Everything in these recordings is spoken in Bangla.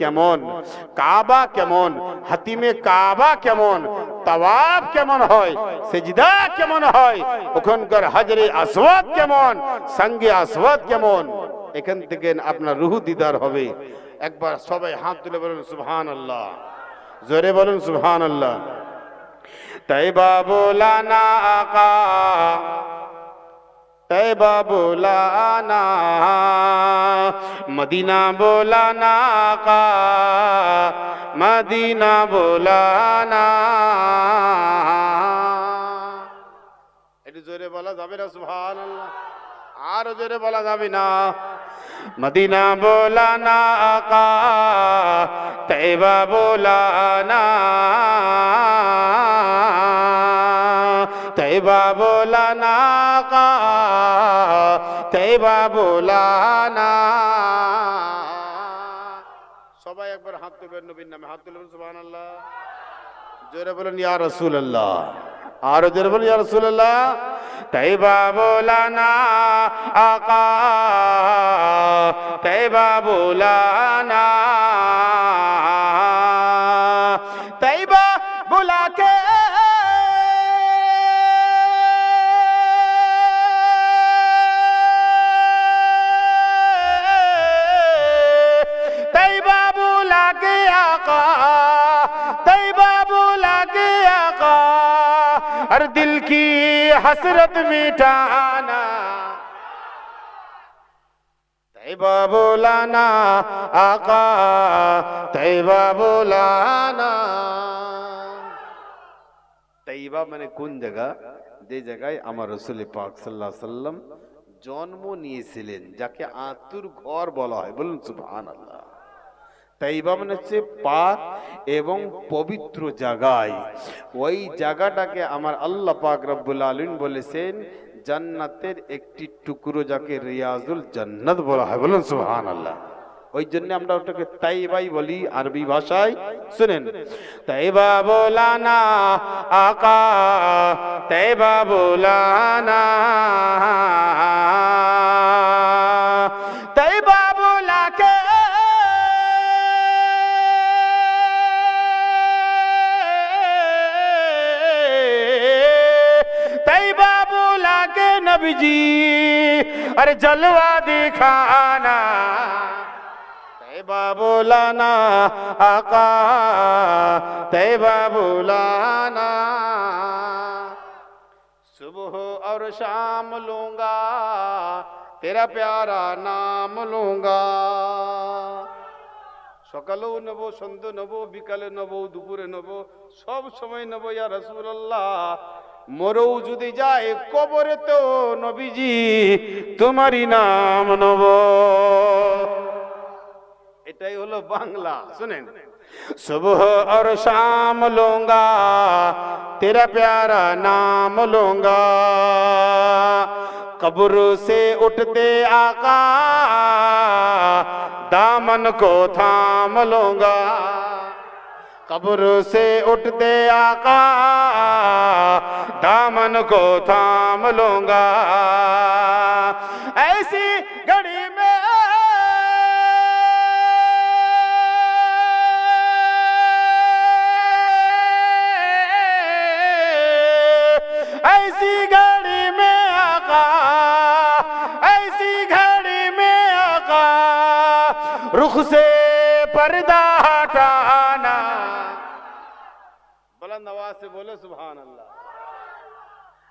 কেমন? কাবা কেমন? হাতিমে কাবা কেমন? কেমন হয়? কেমন হয়? সঙ্গে কেমন? এখান থেকে আপনার রুহু দিদার হবে। একবার সবাই হাত তুলে বলুন সুবহান আল্লাহ জোরে বলুন সুবহান আল্লাহ তাইবা বোলানা আকা এ বাবুলানা, মদিনা বোলানা কা, মদিনা বোলানা। একটু জোরে বলা যাবে না সুহান আরও জোরে বলা যাবে না। মদিনা বোলানা কা তেবা বোলানা। তৈবা বোলানা কা তৈবা বোলানা সবাই একবার হাত তুলবেন নবীর নামে, হাত তুলবেন, সুবহানাল্লাহ। জোরে বলুন, ইয়া রাসূলুল্লাহ। আর জোরে বলুন, ইয়া রসুল রাসূলুল্লাহ তৈবা বোলানা আকা তৈবা বোলানা ہر دل کی حسرت مٹانا طیبہ بولانا آقا طیبہ بولانا তাইবা মানে কোন জায়গা? যে জায়গায় আমার রসুল পাক সাল্লাহ সাল্লাম জন্ম নিয়েছিলেন, যাকে আতুর ঘর বলা হয়। বলুন সুবহান আল্লাহ তাইবা মানে হচ্ছে পাক এবং পবিত্র জায়গায়। ওই জায়গাটাকে আমার আল্লাহ পাক রব্বুল আলমিন বলেছেন, জান্নাতের একটি টুকরো যাকে রিয়াজুল জান্নাত বলা হয়। বলুন সুবহান আল্লাহ ওই জন্য আমরা ওটাকে তাইবাই বলি আরবি ভাষায়। শুনেন, তাইবা বোলানা আকা, তাইবা বোলানা के नबी जी अरे जलवा दिखाना तैबा बोलाना आका तैबा बोलाना सुबह और शाम लूंगा तेरा प्यारा नाम लूंगा সকালেও নেবো সন্ধ্যে নেবো বিকালে নেবো দুপুরে নেবো সব সময় নেবো ইয়া রসুল্লাহ মরৌ যদি যায় কবরে তো নবীজি তোমারই নাম নব। এটাই হলো বাংলা, শুনেন। শুভ আর শাম লোঙ্গা, তেরা প্যারা নাম লোঙ্গা। কবর সে উঠতে আকা, দামন কো থাম লোঙ্গা। কবর সে উঠতে আকা دامن کو تھام لوں گا ایسی گھڑی میں ایسی گھڑی میں آقا ایسی گھڑی میں آقا رخ سے پردہ ہٹانا بلند آواز سے بولے سبحان اللہ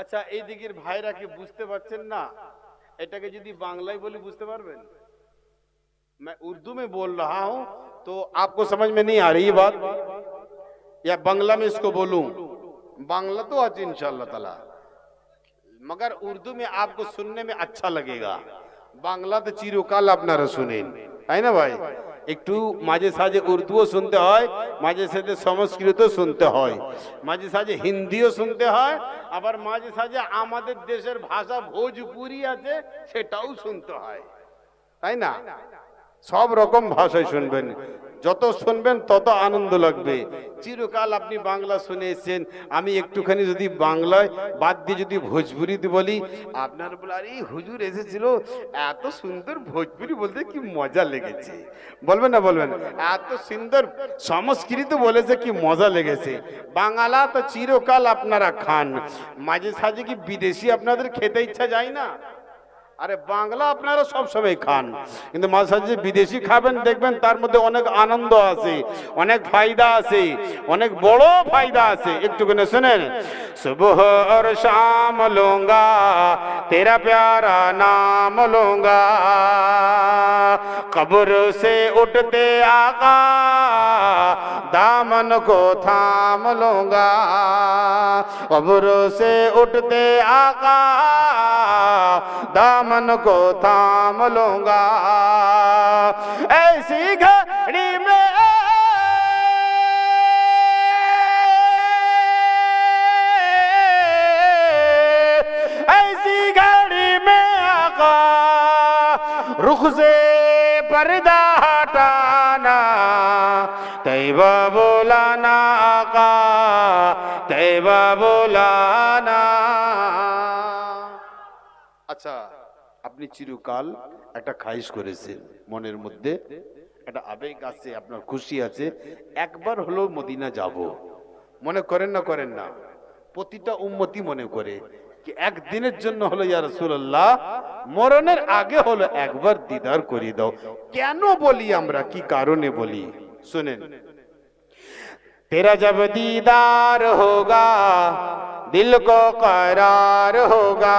আচ্ছা، এই দিকের ভাইরা কি বুঝতে পারছেন না? এটাকে যদি বাংলায় বলি، বুঝতে পারবেন? میں اردو میں بول رہا ہوں تو آپ کو سمجھ میں نہیں آ رہی یہ بات یا بنگلہ میں اس کو بولوں بنگلہ تو آج انشاءاللہ تعالی مگر اردو میں آپ کو سننے میں اچھا لگے گا بنگلہ تو چیروکال اپنا نہ ہے نا بھائی একটু মাঝে সাঝে উর্দুও শুনতে হয়, মাঝে সাঝে সংস্কৃতও শুনতে হয়। মাঝে সাঝে হিন্দিও শুনতে হয়, আবার মাঝে সাঝে আমাদের দেশের ভাষা ভোজপুরি আছে, সেটাও শুনতে হয়। তাই না? সব রকম ভাষায় শুনবেন। যত শুনবেন তত আনন্দ লাগবে। চিরকাল আপনি বাংলা শুনেছেন আমি একটুখানি যদি বাংলায় বাদ দিয়ে যদি ভোজপুরিতে বলি, আপনার বলে, আরে, হুজুর এসেছিল। এত সুন্দর ভোজপুরি বলতে কি মজা লেগেছে? বলবেন না, বলবেন এত সুন্দর সংস্কৃত বলেছে কি মজা লেগেছে। বাংলা তো চিরকাল আপনারা খান। মাঝে সাঝে কি বিদেশি আপনাদের খেতে ইচ্ছা যায় না? আরে বাংলা আপনারা সব সময় খান কিন্তু মাঝে সাঝে বিদেশি খাবেন দেখবেন তার মধ্যে অনেক আনন্দ আছে অনেক ফায়দা আছে অনেক বড় ফায়দা আছে একটুখানি শুনেন সুবহ और शाम लूंगा तेरा प्यारा नाम लूंगा कब्र से उठते आका दामन को थाम लूंगा कब्र से उठते आका दामन को थाम लूंगा ऐसी घड़ी में ऐसी घड़ी में आका रुख से पर्दा हटाना तैबा बोलाना आका तैबा बोलाना আচ্ছা আপনি চিরকাল একটা খাইস করেছেন। মনের মধ্যে একটা আবেগ আছে, আপনার খুশি আছে। একবার হলেও মদিনা যাব। মনে করেন না করেন না? প্রতিটা উন্মতি মনে করে কি একদিনের জন্য হলো, ইয়া রসুল্লাহ মরণের আগে হলো একবার দিদার করিয়ে দাও। কেন বলি আমরা? কি কারণে বলি? শুনেন। তেরা যাব দিদার হোগা, দিল কো করার হোগা।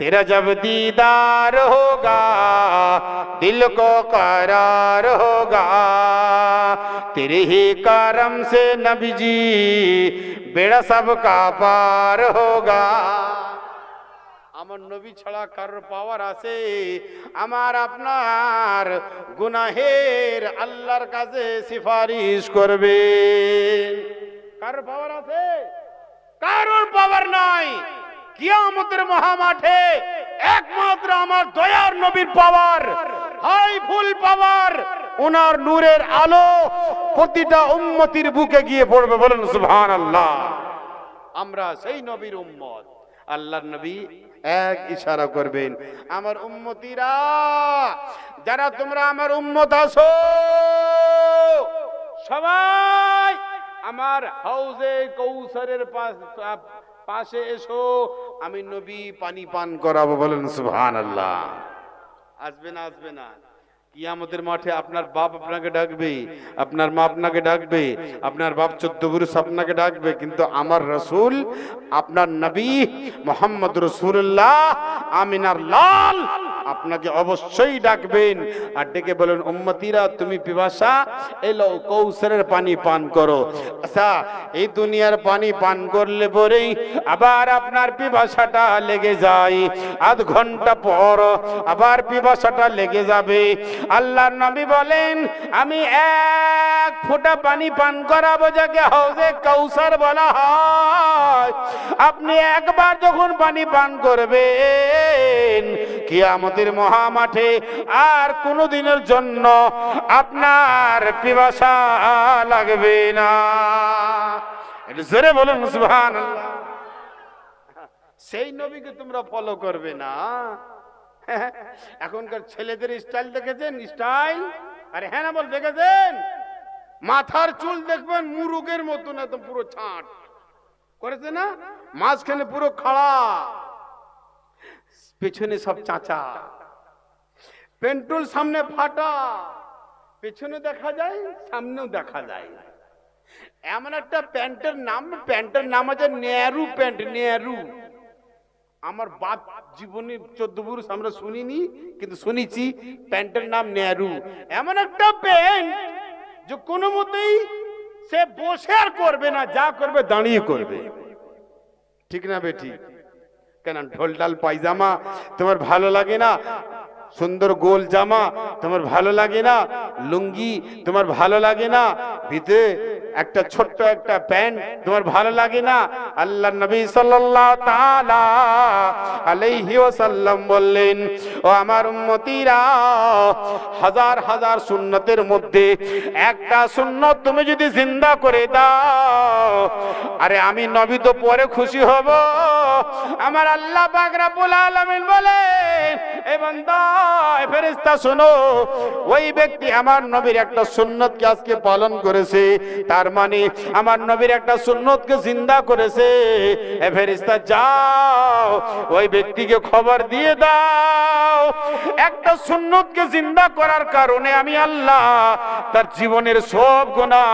तेरा जब दीदार होगा दिल को करार होगा तेरे ही करम से नबी जी बेड़ा सबका पार होगा আমার নবী ছাড়া কারোর পাওয়ার আছে আমার আপনার গুনাহের আল্লাহর কাছে সিফারিশ করবে কারোর পাওয়ার আছে কারোর পাওয়ার নাই কিয়ামতের মহামাঠে একমাত্র আমার দয়ার নবীর পাওয়ার, হাই ফুল পাওয়ার, ওনার নূরের আলো প্রতিটা উম্মতির বুকে গিয়ে পড়বে, বলেন সুবহানাল্লাহ। আমরা সেই নবীর উম্মত, আল্লাহর নবী এক ইশারা করবেন, আমার উম্মতিরা, যারা তোমরা আমার উম্মত আছো, সবাই আমার হাউজে কৌসারের পাশ- পাশে এসো, আমি নবী পানি পান করাবো, বলেন সুহান আল্লাহ আসবে না আসবে না। কিয়ামতের মাঠে আপনার বাপ আপনাকে ডাকবে, আপনার মা আপনাকে ডাকবে, আপনার বাপ চোদ্দ পুরুষ আপনাকে ডাকবে, কিন্তু আমার রসুল, আপনার নবী মোহাম্মদ রসুল্লাহ আমিনার লাল আপনাকে অবশ্যই ডাকবেন। আর ডেকে বলেন, উম্মতিরা, তুমি পিপাসা? এলো, কৌশলের পানি পান করো। আচ্ছা এই দুনিয়ার পানি পান করলে পরেই আবার আপনার পিপাসাটা লেগে যায়। আধ ঘণ্টা পর আবার পিপাসাটা লেগে যাবে। আল্লাহর নবী বলেন, আমি এক ফোঁটা পানি পান করাবো যাকে হাউজে কৌসার বলা হয়। আপনি একবার যখন পানি পান করবেন কিয়ামতের মহামাঠে আর কোনো দিনের জন্য আপনার পিপাসা লাগবে না। জোরে বলুন, সুবহানাল্লাহ। সেই নবীকে তোমরা ফলো করবে না। এখনকার ছেলেদের স্টাইল দেখেছেন? স্টাইল আরে হ্যাঁ বল, দেখেছেন? মাথার চুল দেখবেন মুরুগের মতন একদম পুরো ছাট। করেছে না? মাঝখানে পুরো খাড়া। পেছনে সব চাচা। পেন্টুল সামনে ফাটা, পেছনে দেখা যায়, সামনেও দেখা যায়। এমন একটা প্যান্টের নাম প্যান্টের নাম আছে নেয়ারু প্যান্ট নেয়ারু আমার বাপ জীবনে চোদ্দ পুরুষ আমরা শুনিনি, কিন্তু শুনেছি প্যান্টের নাম নেয়ারু এমন একটা প্যান্ট যে কোনো মতেই সে বসে আর করবে না, যা করবে দাঁড়িয়ে করবে। ঠিক না বেটি কেন? ঢোলডাল পায়জামা তোমার ভালো লাগে না? সুন্দর গোল জামা, তোমার ভালো লাগে না? লুঙ্গি, তোমার ভালো লাগে না? ভিতরে একটা ছোট্ট একটা প্যান্ট, তোমার ভালো লাগে না? আল্লাহ নবী আলাইহি বললেন, ও আমার উম্মতিরা, হাজার হাজার সুন্নতের মধ্যে একটা সুন্নত তুমি যদি জিন্দা করে দাও, আরে আমি নবী তো পরে খুশি হব। আমার আল্লাহ আলামিন বলেন এই বান্দা এই ফেরেশতা, শোনো, ওই ব্যক্তি আমার নবীর একটা সুন্নতকে আজকে পালন করেছে। তার মানে আমার নবীর একটা সুন্নতকে জিন্দা করেছে। এ ফেরেশতা, যাও, ওই ব্যক্তিকে খবর দিয়ে দাও। একটা সুন্নতকে জিন্দা করার কারণে আমি আল্লাহ তার জীবনের সব গুনাহ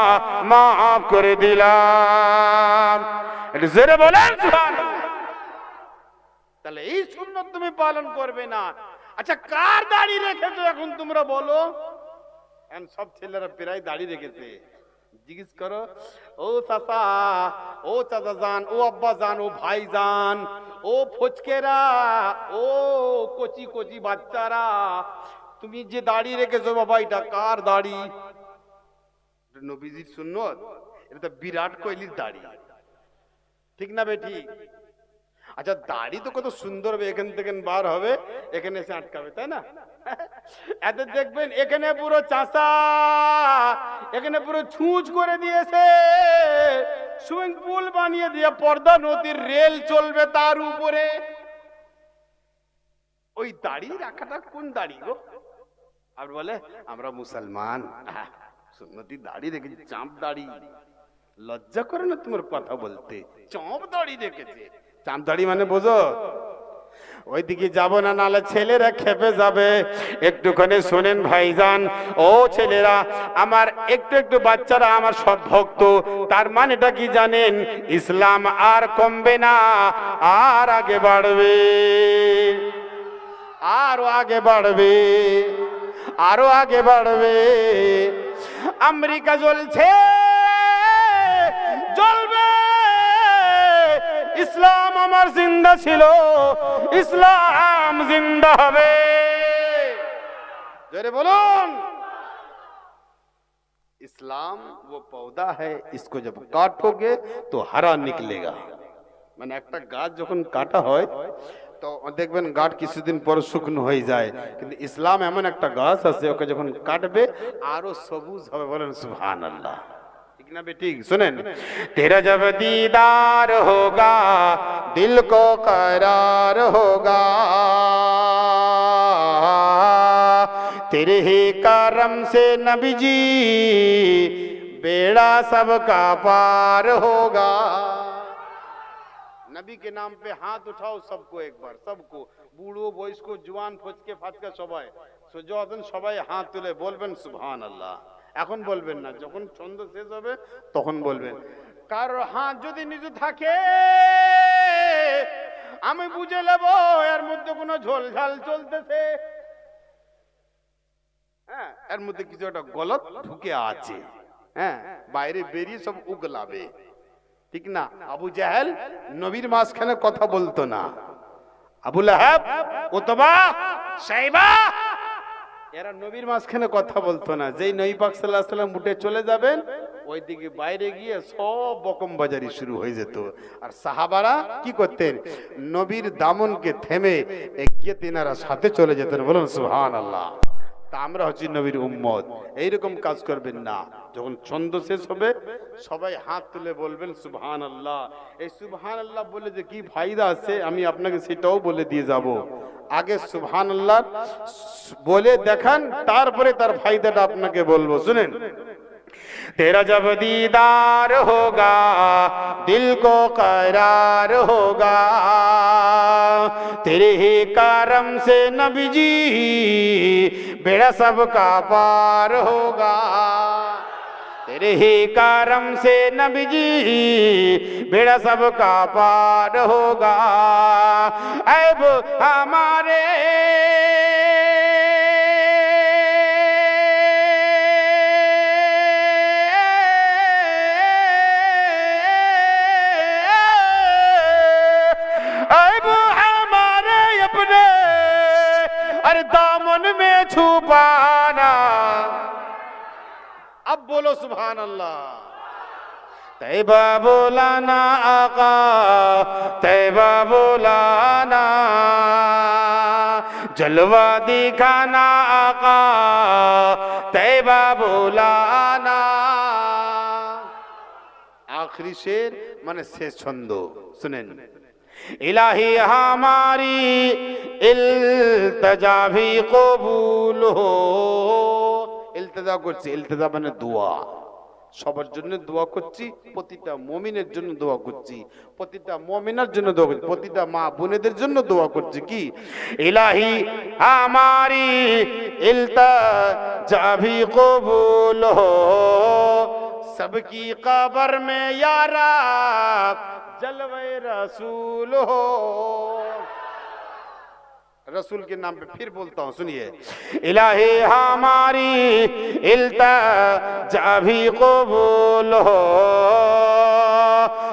মাফ করে দিলাম। জোরে বলেন। তাহলে এই সুন্নত তুমি পালন করবে না। আচ্ছা কার দাড়ি রেখেছো এখন তোমরা বলো? এখন সব ছেলেরা প্রায় দাড়ি রেখেছে। জিজ্ঞেস করো, ও চাচা ও চাচা যান ও আব্বা যান ও ভাই যান ও ফচকেরা, ও কচি কচি বাচ্চারা, তুমি যে দাড়ি রেখেছো বাবা, এটা কার দাড়ি? নবীজির সুন্নত? এটা তো বিরাট কোহলির দাড়ি। ঠিক না বেটি আচ্ছা দাড়ি তো কত সুন্দর হবে, এখান থেকে বার হবে, এখানে এসে আটকাবে, তাই না? এত দেখবেন, এখানে পুরো চাষা, এখানে পুরো ছুঁচ করে দিয়েছে। সুইমিং পুল বানিয়ে দিয়ে পর্দা নদীর রেল চলবে তার উপরে। ওই দাড়ি রাখাটা কোন দাড়ি গো? আর বলে, আমরা মুসলমান। সুন্নতি দাড়ি রেখেছি চাঁপ দাড়ি। লজ্জা করে না তোমার কথা বলতে? চপ দাড়ি রেখেছে চাঁপ দাড়ি মানে বোঝো? ওইদিকে যাব না, নালে ছেলেরা খেপে যাবে। একটুখানি শোনেন ভাইজান, ও ছেলেরা, আমার একটু একটু বাচ্চারা আমার সব ভক্ত, তার মানেটা কি জানেন? ইসলাম আর কমবে না, আর আগে বাড়বে। আরও আগে বাড়বে, আরও আগে বাড়বে। আমেরিকা জ্বলছে, জ্বলবে। আমার জিন্দা ছিল ইসলাম জিন্দা হবে জোরে বলুন इस्लाम वो पौधा है इसको जब काटोगे तो हरा निकलेगा মানে একটা গাছ যখন কাটা হয় তো দেখবেন গাছ কিছুদিন পর শুকনো হয়ে যায় কিন্তু ইসলাম এমন একটা গাছ আছে ওকে যখন কাটবে আরো সবুজ হবে বলেন সুহান আল্লাহ ٹھیک ٹھیک تیرا جب دیدار ہوگا دل کو قرار ہوگا۔ تیرے ہی کرم سے نبی جی بیڑا سب کا پار ہوگا۔ نبی کے نام پہ ہاتھ اٹھاؤ سب کو ایک بار سب کو۔ বুড়ো বয়স্ক کے ফচকে ফাচকা সবাই সহ্য ہاتھ تلے بول بن سبحان اللہ۔ এখন বলবেন না যখন ছন্দ শেষ হবে তখন বলবেন। কার হাত যদি নিজে থাকে আমি বুঝে নেব এর মধ্যে কোনো ঝোলঝাল চলতেছে। হ্যাঁ এর মধ্যে কিছু একটা গলত ঢুকে আছে। হ্যাঁ বাইরে বেরিয়ে সব উগলাবে। ঠিক না? আবু জাহেল নবীর মাঝখানে কথা বলতো না। আবু লাহাব উতবা সাইবা এরা নবীর মাঝখানে কথা বলতো না। যেই নবী পাক আলাইহি সাল্লাম উঠে চলে যাবেন, ওইদিকে বাইরে গিয়ে সব বকম বাজারি শুরু হয়ে যেত। আর সাহাবারা কি করতেন? নবীর দামনকে থেমে এগিয়ে তিনারা সাথে চলে যেতেন। বলুন, সুবহানাল্লাহ। তা আমরা হচ্ছি নবীর উম্মত এইরকম কাজ করবেন না যখন ছন্দ শেষ হবে সবাই হাত তুলে বলবেন সুবহান আল্লাহ এই সুবহান আল্লাহ বলে যে কি ফায়দা আছে আমি আপনাকে সেটাও বলে দিয়ে যাব আগে সুবহান আল্লাহ বলে দেখান তারপরে তার ফায়দাটা আপনাকে বলবো শুনেন तेरा जब दीदार होगा दिल को करार होगा تیرے ہی کارم سے نبی جی بیڑا سب کا پار ہوگا تیرے ہی کارم سے نبی جی بیڑا سب کا پار ہوگا عیب ہمارے अरे दामन में छुपाना अब बोलो सुभान अल्लाह तैबा बोलाना आका तैबा बोलाना जलवा दिखाना आका तैबा बोलाना आखिरी शेर माने शेष छंद सुनेन ইলাহি আমারি التجا بھی قبول ہو ইলতেজা করছি, ইলতজা মানে দোয়া। সবার জন্য দোয়া করছি, প্রতিটা মমিনের জন্য দোয়া করছি, প্রতিটা মমিনার জন্য দোয়া করছি, প্রতিটা মা বোনেদের জন্য দোয়া করছি কি? ইলাহি আমারি ইলতা জাভি কবুল হো। সবকি কবর মে ইয়ারা جلوے رسول ہو۔ رسول کے نام پہ پھر بولتا ہوں، سنیے۔ الہی ہماری التجا بھی قبول ہو۔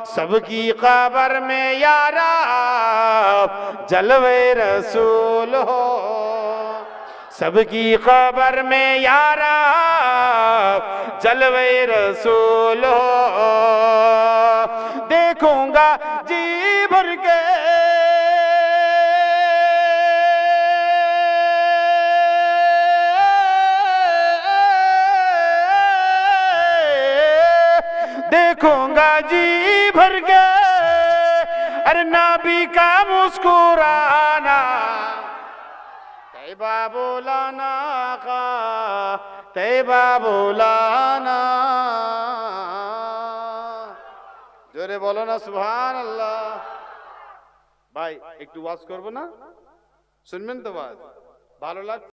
سب کی قبر میں یارا جلوے رسول ہو۔ سب کی قبر میں یارا جلوے رسول ہو۔ دیکھوں گا جی بھر کے۔ دیکھوں گا جی بھر کے۔ ارے نابی کا مسکرانا۔ تیبا بولانا کا۔ تیبا بولانا۔ বলো না সুহান আল্লাহ ভাই একটু ওয়াজ করব না? শুনবেন তো ভাই ভালো লাগছে?